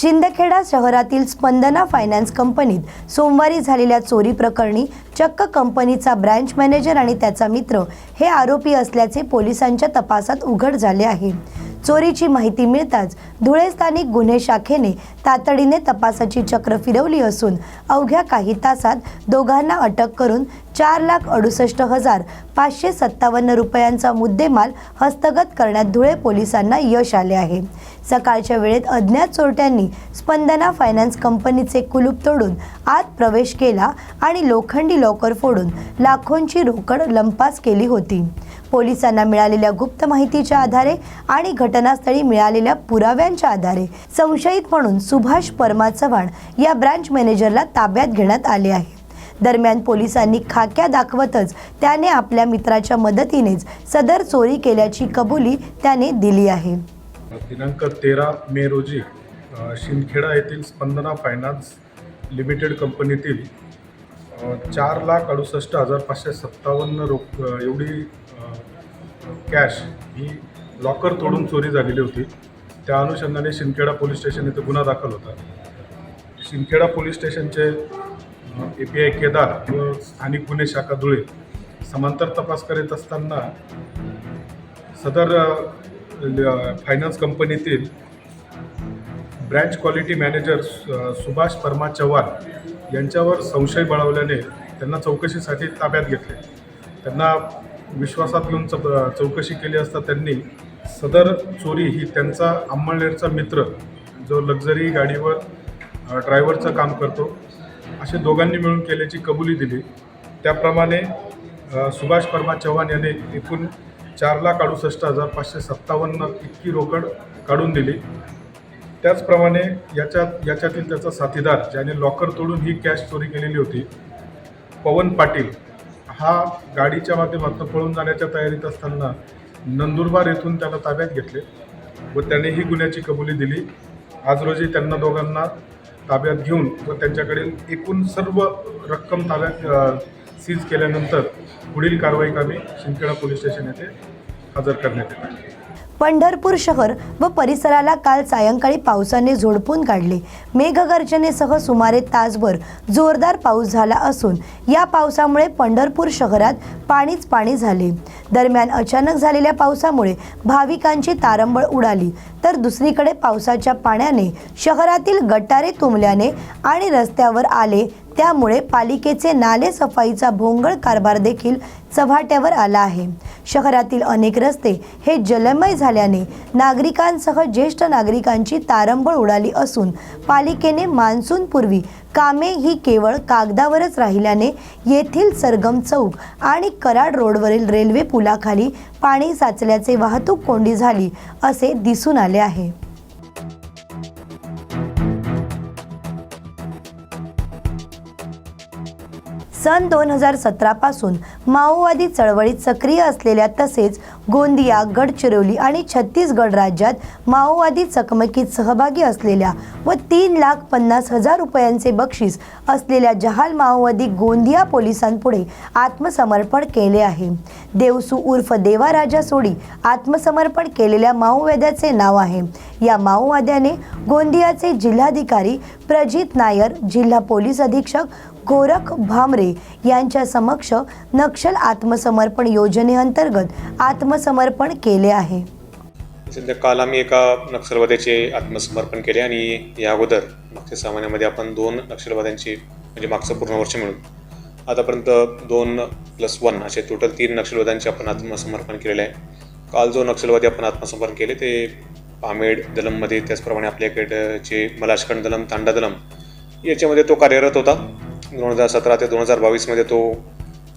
शिंदखेडा शहरातील स्पंदना फायनान्स कंपनीत सोमवारी झालेल्या चोरी प्रकरणी चक्क कंपनीचा ब्रँच मॅनेजर आणि त्याचा मित्र हे आरोपी असल्याचे पोलिसांच्या तपासात उघड झाले आहे. चोरीची माहिती मिळताच धुळे स्थानिक गुन्हे शाखेने तातडीने तपासाची चक्र फिरवली असून अवघ्या काही तासात दोघांना अटक करून चार लाख अडुसष्ट हजार पाचशे सत्तावन्न रुपयांचा मुद्देमाल हस्तगत करण्यात धुळे पोलिसांना यश आले आहे. सकाळच्या वेळेत अज्ञात चोरट्यांनी स्पंदना फायनान्स कंपनीचे कुलूप तोडून आत प्रवेश केला आणि लोखंडी लॉकर फोडून लाखोंची रोकड लंपास केली होती. पोलिसांना मिळालेल्या गुप्त माहितीच्या आधारे आणि घटनास्थळी मिळालेल्या पुराव्यांच्या आधारे. संशयित म्हणून सुभाष परमा चव्हाण या ब्रँच मॅनेजरला ताब्यात घेण्यात आले आहे. दरम्यान पोलिसांनी खाक्या दाखवतच त्याने आपल्या मित्राच्या मदतीनेच सदर चोरी केल्याची कबुली त्याने दिली आहे. दिनांक तेरा मे रोजी शिंदखेडा येथील स्पंदना फायनान्स लिमिटेड कंपनीतील चार लाख अडुसष्ट हजार पाचशे सत्तावन्न रोख एवढी कॅश ही लॉकर तोडून चोरी झालेली होती. त्या अनुषंगाने शिंदखेडा पोलीस स्टेशन येथे गुन्हा दाखल होता. शिंदखेडा पोलीस स्टेशनचे ए पी आय केदार व स्थानिक गुन्हे शाखा धुळे समांतर तपास करीत असताना सदर फायनान्स कंपनीतील branch quality manager Subhash Parma Chavan यांच्यावर संशय बळावल्याने त्यांना चौकशीसाठी ताब्यात घेतले. त्यांना विश्वासात घेऊन चप चौकशी केली असता त्यांनी सदर चोरी ही त्यांचा अंमळनेरचा मित्र जो लक्झरी गाडीवर ड्रायव्हरचं काम करतो असे दोघांनी मिळून केल्याची कबुली दिली. त्याप्रमाणे सुभाष परमा चव्हाण याने एकूण चार लाख अडुसष्ट हजार पाचशे सत्तावन्न इतकी रोकड काढून दिली. त्याचप्रमाणे याच्यात याच्यातील त्याचा साथीदार ज्याने लॉकर तोडून ही कॅश चोरी केलेली होती पवन पाटील. हा गाडीच्या माध्यमातून पळून जाण्याच्या तयारीत असताना नंदुरबार येथून त्याला ताब्यात घेतले व त्याने ही गुन्ह्याची कबुली दिली. आज रोजी त्यांना दोघांना ताब्यात घेऊन व त्यांच्याकडील एकूण सर्व रक्कम ताब्यात सीज केल्यानंतर पुढील कारवाई कामी शिंदखेडा पोलीस स्टेशन येथे हजर करण्यात येणार. पंढरपूर शहर व परिसराला काल सायंकाळी पावसाने झोडपून काढले. मेघगर्जनेसह सुमारे तासभर जोरदार पाऊस झाला असून या पावसामुळे पंढरपूर शहरात पाणीच पाणी झाले. दरम्यान अचानक झालेल्या पावसामुळे भाविकांची तारंबळ उडाली. तर दुसरीकडे पावसाच्या पाण्याने शहरातील गटारे तुंबल्याने आणि रस्त्यावर आले त्यामुळे पालिकेचे नाले सफाईचा भोंगळ कारभार देखील चव्हाट्यावर आला आहे. शहरातील अनेक रस्ते हे जलमय झाल्याने नागरिकांसह ज्येष्ठ नागरिकांची तारंबळ उडाली असून पालिकेने मान्सूनपूर्वी कामे ही केवळ कागदावरच राहिल्याने येथील सरगम चौक आणि कराड रोडवरील रेल्वे पुलाखाली पाणी साचल्याचे वाहतूक कोंडी झाली असे दिसून आले आहे. सन दोन हजार सतरापासून माओवादी चळवळीत सक्रिय असलेल्या तसेच गोंदिया गडचिरोली आणि छत्तीसगड राज्यात माओवादी चकमकीत सहभागी असलेल्या व तीन लाख पन्नास हजार रुपयांचे बक्षीस असलेल्या जहाल माओवादी गोंदिया पोलिसांपुढे आत्मसमर्पण केले आहे. देवसू उर्फ देवाराजा सोडी आत्मसमर्पण केलेल्या माओवाद्याचे नाव आहे. या माओवाद्याने गोंदियाचे जिल्हाधिकारी प्रजित नायर जिल्हा पोलीस अधीक्षक गोरख भामरे यांच्या समक्ष नक्षल आत्मसमर्पण योजनेअंतर्गत आत्मसमर्पण केले आहे. सध्या काल आम्ही एका नक्षलवाद्याचे आत्मसमर्पण केले आणि या अगोदर मागच्या सहा महिन्यामध्ये आपण दोन नक्षलवाद्यांची म्हणजे मागचं पूर्ण वर्ष मिळून आतापर्यंत दोन प्लस वन असे टोटल तीन नक्षलवाद्यांचे आपण आत्मसमर्पण केलेले आहे. काल जो नक्षलवादी आपण आत्मसमर्पण केले ते पामेड दलममध्ये त्याचप्रमाणे आपल्याकडचे मलाशखंड दलम तांडा दलम याच्यामध्ये तो कार्यरत होता. दोन हजार सतरा ते दोन हजार बावीसमध्ये तो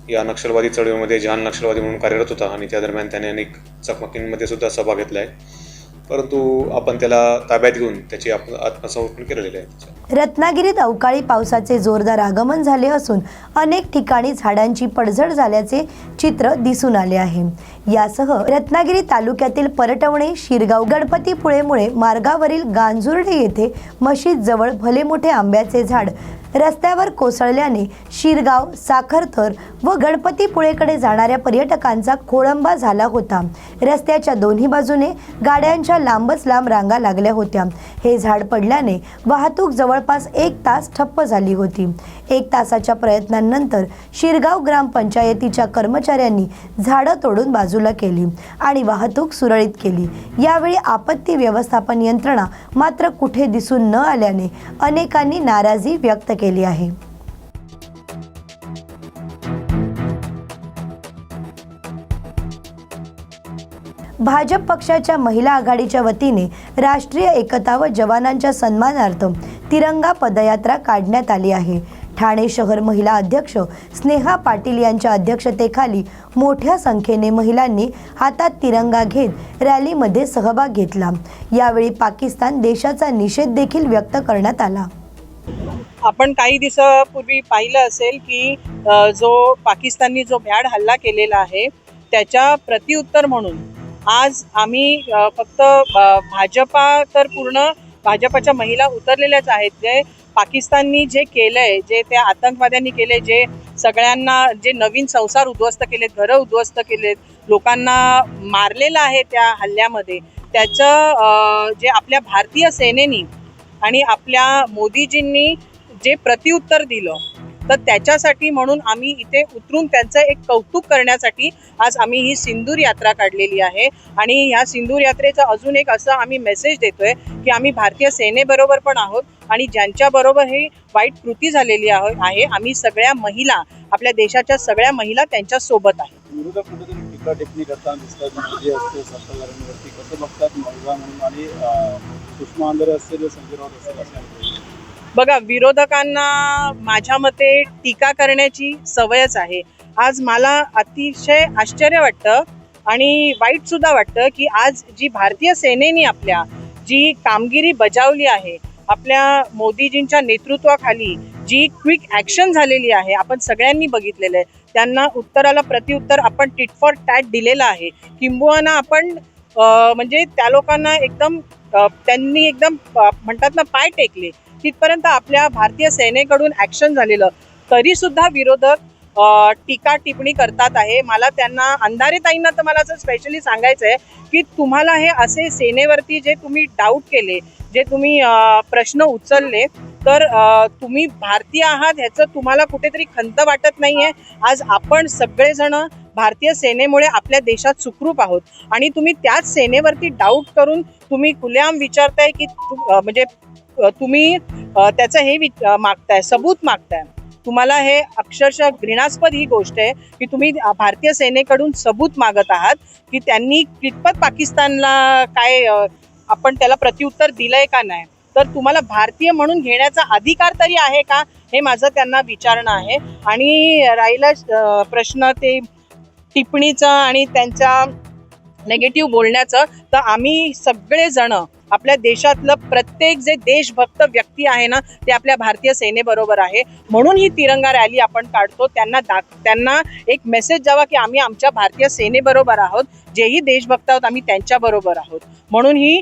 या नक्षलवादी चळवळीमध्ये जहान नक्षलवादी म्हणून कार्यरत होता आणि त्या दरम्यान त्याने अनेक चकमकींमध्ये सुद्धा सहभाग घेतला आहे. परंतु आपण त्याला ताब्यात घेऊन त्याची आत्मसमर्पण केलेले आहे. रत्नागिरीत अवकाळी पावसाचे जोरदार आगमन झाले असून अनेक ठिकाणी झाडांची पडझड झाल्याचे चित्र दिसून आले आहे. यासह रत्नागिरी तालुक्यातील परटवणे शिरगाव गणपतीपुळेमुळे मार्गावरील गांजुर्डे येथे मशीद जवळ भले मोठे आंब्याचे झाड रस्त्यावर कोसळल्याने शिरगाव साखरथर व गणपतीपुळेकडे जाणाऱ्या पर्यटकांचा खोळंबा झाला होता. रस्त्याच्या दोन्ही बाजूने गाड्यांच्या लांबच लांब रांगा लागल्या होत्या. हे झाड पडल्याने वाहतूक जवळपास एक तास ठप्प झाली होती. एक तासाच्या प्रयत्नांनंतर शिरगाव ग्रामपंचायतीच्या कर्मचाऱ्यांनी झाडं तोडून बाजूला केली आणि वाहतूक सुरळीत केली. यावेळी आपत्ती व्यवस्थापन यंत्रणा मात्र कुठे दिसून न आल्याने अनेकांनी नाराजी व्यक्त केली आहे. भाजप पक्षाच्या महिला आघाडीच्या वतीने राष्ट्रीय एकता व जवानांच्या सन्मानार्थ तिरंगा पदयात्रा काढण्यात आली आहे. ठाणे शहर महिला अध्यक्ष स्नेहा पाटील यांच्या अध्यक्षतेखाली मोठ्या संख्येने महिलांनी हातात तिरंगा घेत रॅलीमध्ये सहभाग घेतला. यावेळी पाकिस्तान देशाचा निषेध देखील व्यक्त करण्यात आला. आपण काही दिवसापूर्वी पाहिलं असेल की जो पाकिस्ताननी जो भ्याड हल्ला केलेला आहे त्याच्या प्रतिउत्तर म्हणून आज आम्ही फक्त भाजपा तर पूर्ण भाजपाच्या महिला उतरलेल्याच आहेत जे पाकिस्ताननी जे केलंय जे त्या आतंकवाद्यांनी केले जे सगळ्यांना जे नवीन संसार उद्ध्वस्त केलेत घरं उद्ध्वस्त केलेत लोकांना मारलेलं आहे त्या हल्ल्यामध्ये त्याचं जे आपल्या भारतीय सेनेनी आणि आपल्या मोदीजींनी जे प्रत्युत्तर दिलं तर त्याच्यासाठी म्हणून आम्ही इथे उतरून त्यांचं एक कौतुक करण्यासाठी आज आम्ही ही सिंदूर यात्रा काढलेली आहे. आणि ह्या सिंदूर यात्रेचा अजून एक असं आम्ही मेसेज देतोय की आम्ही भारतीय सेनेबरोबर पण आहोत आणि ज्यांच्याबरोबर ही वाईट कृती झालेली आहे आहे, आम्ही सगळ्या महिला आपल्या देशाच्या सगळ्या महिला त्यांच्यासोबत आहे. बघा विरोधकांना माझ्या मते टीका करण्याची सवयच आहे. आज मला अतिशय आश्चर्य वाटतं आणि वाईटसुद्धा वाटतं की आज जी भारतीय सेनेने आपल्या जी कामगिरी बजावली आहे आपल्या मोदीजींच्या नेतृत्वाखाली जी क्विक ॲक्शन झालेली आहे आपण सगळ्यांनी बघितलेलं आहे. त्यांना उत्तराला प्रतिउत्तर आपण टिट फॉर टॅट दिलेलं आहे. किंबहुना आपण म्हणजे त्या लोकांना एकदम त्यांनी एकदम म्हणतात ना पाय टेकले. तिथपर्यंत आपल्या भारतीय सेनेकडून ॲक्शन झालेलं. तरी सुद्धा विरोधक टीका टिप्पणी करतात आहे. मला त्यांना अंधारे ताईंना तर मला असं स्पेशली सांगायचं आहे की तुम्हाला हे असे सेनेवरती जे तुम्ही डाऊट केले जे तुम्ही प्रश्न उचलले तर तुम्ही भारतीय आहात ह्याचं तुम्हाला कुठेतरी खंत वाटत नाही आहे आज आपण सगळेजण भारतीय सेनेमुळे आपल्या देशात सुखरूप आहोत. आणि तुम्ही त्याच सेनेवरती डाऊट करून तुम्ही खुलेआम विचारताय की म्हणजे तुम्ही त्याचं हे वि मागताय सबूत मागताय. तुम्हाला हे अक्षरशः घृणास्पद ही गोष्ट आहे की तुम्ही भारतीय सेनेकडून सबूत मागत आहात की त्यांनी कितपत पाकिस्तानला काय आपण त्याला प्रत्युत्तर दिलंय का नाही. तर तुम्हाला भारतीय म्हणून घेण्याचा अधिकार तरी आहे का हे माझं त्यांना विचारणं आहे. आणि राहिला प्रश्न ते टिप्पणीचा आणि त्यांच्या नेगेटिव्ह बोलण्याचं तर आम्ही सगळेजणं आपल्या देशातलं प्रत्येक जे देशभक्त व्यक्ती आहे ना ते आपल्या भारतीय सेनेबरोबर आहे. म्हणून ही तिरंगा रॅली आपण काढतो. त्यांना दाख त्यांना एक मेसेज द्यावा की आम्ही आमच्या भारतीय सेनेबरोबर आहोत. जेही देशभक्त आहोत आम्ही त्यांच्याबरोबर आहोत. म्हणून ही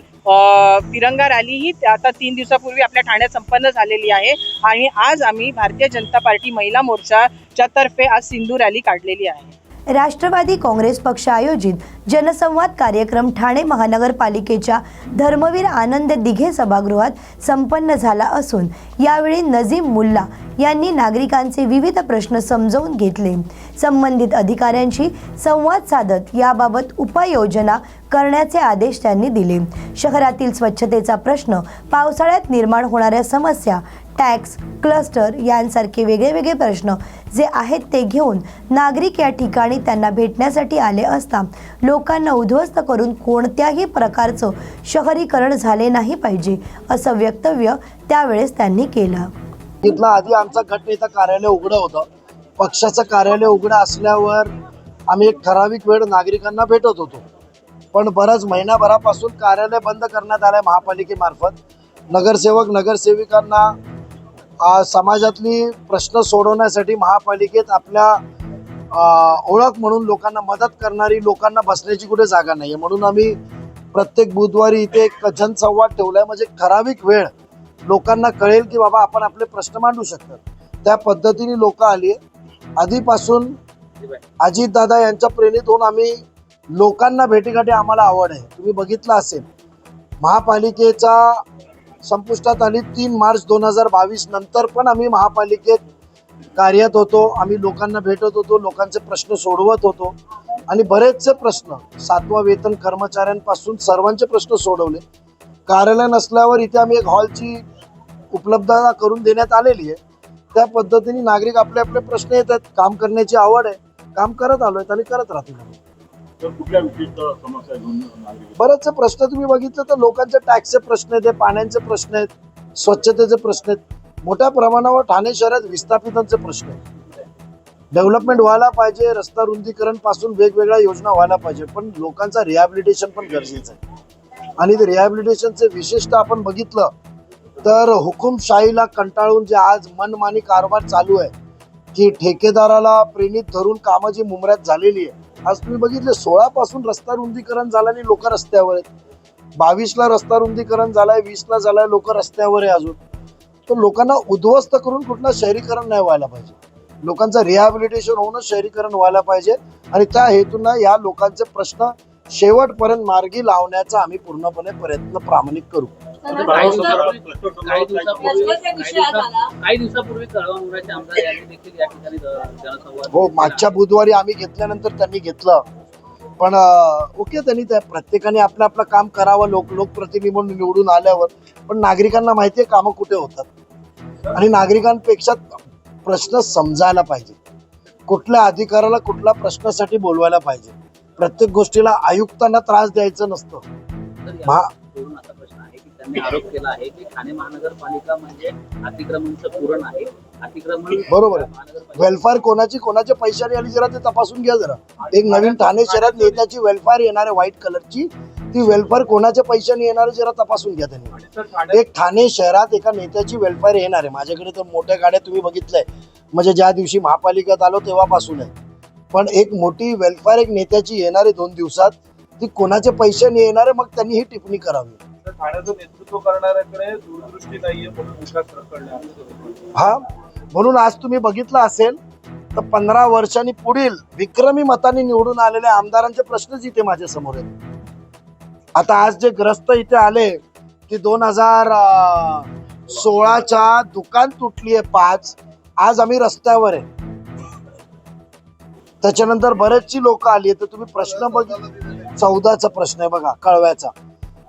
तिरंगा रॅली ही आता तीन दिवसापूर्वी आपल्या ठाण्यात संपन्न झालेली आहे. आणि आज आम्ही भारतीय जनता पार्टी महिला मोर्चाच्या तर्फे आज सिंधू रॅली काढलेली आहे. राष्ट्रवादी काँग्रेस पक्ष आयोजित जनसंवाद कार्यक्रम ठाणे महानगरपालिकेच्या धर्मवीर आनंद दिघे सभागृहात संपन्न झाला असून यावेळी नजीम मुल्ला यांनी नागरिकांचे विविध प्रश्न समजवून घेतले. संबंधित अधिकाऱ्यांशी संवाद साधत याबाबत उपाययोजना करण्याचे आदेश त्यांनी दिले. शहरातील स्वच्छतेचा प्रश्न पावसाळ्यात निर्माण होणाऱ्या समस्या टॅक्स क्लस्टर यांसारखे वेगळे वेगळे प्रश्न जे आहेत ते घेऊन नागरिक या ठिकाणी त्यांना भेटण्यासाठी आले असता लोकांना उद्ध्वस्त करून कोणत्याही प्रकारचं शहरीकरण झाले नाही पाहिजे असं वक्तव्य त्यावेळेस त्यांनी केलं. तिथला आधी आमचं गटनेता कार्यालय उघडं होतं. पक्षाचं कार्यालय उघडं असल्यावर आम्ही एक ठराविक वेळ नागरिकांना भेटत होतो. पण बरंच महिन्याभरापासून कार्यालय बंद करण्यात आलंय महापालिकेमार्फत. नगरसेवक नगरसेविकांना समाजातली प्रश्न सोडवण्यासाठी महापालिकेत आपल्या ओळख म्हणून लोकांना मदत करणारी लोकांना बसण्याची कुठे जागा नाही आहे म्हणून आम्ही प्रत्येक बुधवारी इथे एक जनसंवाद आहे म्हणजे ठराविक वेळ लोकांना कळेल की बाबा आपण आपले प्रश्न मांडू शकतात. त्या पद्धतीने लोक आली आधीपासून अजितदादा यांच्या प्रेरित होऊन आम्ही लोकांना भेटीगाठी आम्हाला आवड आहे. तुम्ही बघितलं असेल. महापालिकेचा संपुष्टात आली तीन मार्च दोन हजार बावीस नंतर पण आम्ही महापालिकेत कार्यरत होतो. आम्ही लोकांना भेटत होतो लोकांचे प्रश्न सोडवत होतो. आणि बरेचसे प्रश्न सातवा वेतन कर्मचाऱ्यांपासून सर्वांचे प्रश्न सोडवले. कार्यालय नसल्यावर इथे आम्ही एक हॉलची उपलब्धता करून देण्यात आलेली आहे. त्या पद्धतीने नागरिक आपले आपले प्रश्न येतात. काम करण्याची आवड आहे. काम करत आलोय आणि करत राहतील. बरेचसे प्रश्न तुम्ही बघितलं तर लोकांचे टॅक्सचे प्रश्न आहेत पाण्याचे प्रश्न आहेत स्वच्छतेचे प्रश्न आहेत. मोठ्या प्रमाणावर ठाणे शहरात विस्थापितांचे प्रश्न आहेत. डेव्हलपमेंट व्हायला पाहिजे रस्ता रुंदीकरणपासून वेगवेगळ्या योजना व्हायला पाहिजे पण लोकांचा रिहॅबिलिटेशन पण गरजेचं आहे. आणि ते रिहॅबिलिटेशनचे विशेषतः आपण बघितलं तर हुकुमशाहीला कंटाळून जे आज मनमानी कारभार चालू आहे की ठेकेदाराला प्रेरित धरून कामं जी मुंबऱ्यात झालेली आहे आज तुम्ही बघितले सोळा पासून रस्ता रुंदीकरण झाल्याने लोक रस्त्यावर आहेत. बावीसला रस्ता रुंदीकरण झालाय वीसला झालाय लोक रस्त्यावर आहे अजून. तर लोकांना उद्ध्वस्त करून कुठलं शहरीकरण नाही व्हायला पाहिजे. लोकांचं रिहॅबिलिटेशन होणं शहरीकरण व्हायला पाहिजे आणि त्या हेतूनं या लोकांचे प्रश्न शेवटपर्यंत मार्गी लावण्याचा आम्ही पूर्णपणे प्रयत्न प्रामाणिक करू. काही दिवसापूर्वी आमदार यांनी देखील या ठिकाणी जनसंवाद हो. मागच्या बुधवारी आम्ही घेतल्यानंतर त्यांनी घेतलं. पण ओके त्यांनी त्या प्रत्येकाने आपलं आपलं काम करावं लोक लोकप्रतिनिधी म्हणून निवडून आल्यावर. पण नागरिकांना माहिती आहे कामं कुठे होतात? आणि नागरिकांपेक्षा प्रश्न समजायला पाहिजे. कुठल्या अधिकाराला कुठल्या प्रश्नासाठी बोलवायला पाहिजे. प्रत्येक गोष्टीला आयुक्तांना त्रास द्यायचं नसतं. त्यांनी आरोप केला आहे की ठाणे महानगरपालिका म्हणजे अतिक्रमणचं पुरण आहे. अतिक्रमण बरोबर आहे. वेलफेअर कोणाची कोणाच्या पैशाने आली जरा ते तपासून घ्या जरा. एक नवीन ठाणे शहरात नेत्याची वेलफेअर येणार आहे व्हाईट कलरची ती वेलफेअर कोणाच्या पैशाने येणार आहे जरा तपासून घ्या त्यांनी. एक ठाणे शहरात एका नेत्याची वेलफेअर येणार आहे. माझ्याकडे तर मोठ्या गाड्या तुम्ही बघितलंय. म्हणजे ज्या दिवशी महापालिकेत आलो तेव्हापासून आहे. पण एक मोठी वेलफेअर एक नेत्याची येणार आहे दोन दिवसात. ती कोणाच्या पैशाने येणार आहे? मग त्यांनी ही टिप्पणी करावी. ठाण्याचं नेतृत्व करणाऱ्याकडे दूरदृष्टी नाहीये म्हणून विकास रखडला हा म्हणून आज तुम्ही बघितलं असेल तर पंधरा वर्षांनी पुढील विक्रमी मताने निवडून आलेल्या आमदारांचे प्रश्नच इथे माझ्यासमोर आहेत. आता आज जे ग्रस्त इथे आले की दोन हजार सोळाच्या दुकान तुटली आहे पाच आज आम्ही रस्त्यावर आहे. त्याच्यानंतर बरेचशी लोक आली तर तुम्ही प्रश्न बघ चौदाचा प्रश्न आहे बघा कळव्याचा.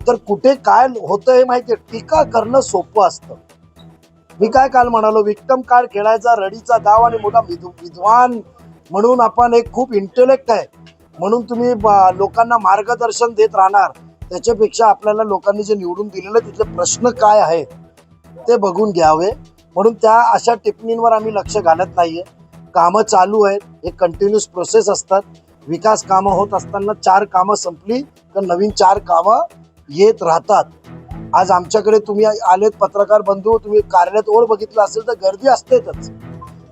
तर कुठे काय होतं हे माहिती टीका करणं सोपं असतं. मी काय काल म्हणालो विक्टम कार्ड खेळायचा रडीचा दाव आणि मोठा विद्व- विद्वान म्हणून आपण एक खूप इंटेलेक्ट आहे. म्हणून तुम्ही लोकांना मार्गदर्शन देत राहणार. त्याच्यापेक्षा आपल्याला लोकांनी जे निवडून दिलेलं तिथले प्रश्न काय आहेत ते बघून घ्यावे. म्हणून त्या अशा टिप्पणींवर आम्ही लक्ष घालत नाहीये. कामं चालू आहेत. हे कंटिन्युअस प्रोसेस असतात. विकास कामं होत असताना चार कामं संपली तर नवीन चार कामं येत राहतात. आज आमच्याकडे तुम्ही आलेत पत्रकार बंधू तुम्ही कार्यालयात ओळ बघितलं असेल तर गर्दी असतेच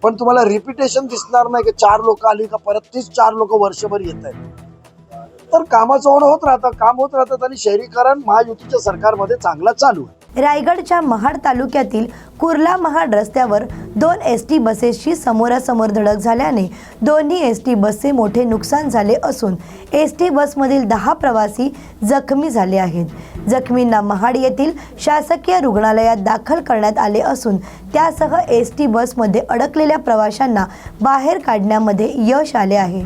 पण तुम्हाला रिपिटेशन दिसणार नाही की चार लोक आली का परत तीच चार लोक वर्षभर येत आहेत. तर कामाचं ओढ होत राहतं. काम होत राहतात आणि शहरीकरण महायुतीच्या सरकारमध्ये चांगला चालू आहे. रायगडच्या महाड तालुक्यातील कुर्ला महाड रस्त्यावर दोन एस टी बसेसची समोरासमोर धडक झाल्याने दोन्ही एस टी बसचे मोठे नुकसान झाले असून एस टी बसमधील दहा प्रवासी जखमी झाले आहेत. जखमींना महाड येथील शासकीय रुग्णालयात दाखल करण्यात आले असून त्यासह एस टी बसमध्ये अडकलेल्या प्रवाशांना बाहेर काढण्यामध्ये यश आले आहे.